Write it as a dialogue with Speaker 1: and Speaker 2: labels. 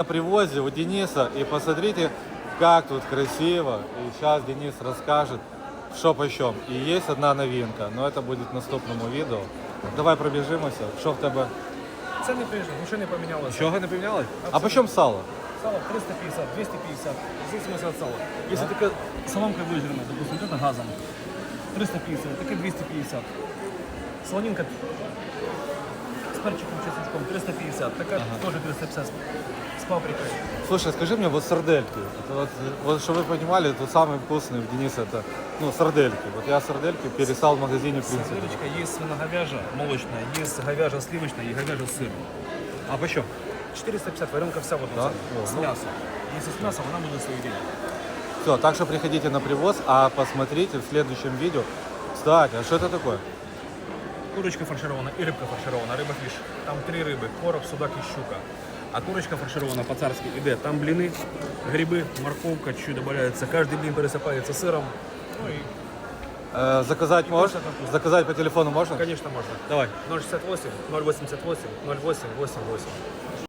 Speaker 1: на привозе у Дениса и посмотрите, как тут красиво. И сейчас Денис расскажет, что почем. И есть одна новинка, но это будет в наступному відео. Давай пробіжимося. Що в тебе?
Speaker 2: Це не прижив, нічого не помінялося.
Speaker 1: Чого не помінялось? А почем сало?
Speaker 2: Сало 350, 250, в зависимости от сала. Если такая соломка выжженная, допустим, вот это газом, 350, такая 250. Солонинка с перчиком, чесночком 350, такая тоже 350 с- паприкой.
Speaker 1: Слушай, скажи мне, вот сардельки. Это Вот, вот чтобы вы понимали, тут самый вкусный в Дениса это ну, сардельки. Вот я сардельки перестал в магазине в принципе.
Speaker 2: Сырочка есть свиноговяжья, молочная, есть говяжья сливочная и говяжья с сыром.
Speaker 1: А почем?
Speaker 2: 450, варенка вся вот
Speaker 1: Да? О,
Speaker 2: с
Speaker 1: ну.
Speaker 2: мясом. Если с мясом, она будет свои деньги.
Speaker 1: Все, так что приходите на привоз, а посмотрите в следующем видео. Кстати, а что это такое?
Speaker 2: Курочка фарширована и рыбка фарширована, рыба фиш. Там три рыбы, короб, судак и щука. А курочка фарширована по-царски иде. Там блины, грибы, морковка, чуть добавляется. Каждый блин пересыпается сыром. Ну и,
Speaker 1: Э, заказать можно? Заказать по телефону можно?
Speaker 2: конечно, можно.
Speaker 1: Давай.
Speaker 2: 068, 088, 08, 88.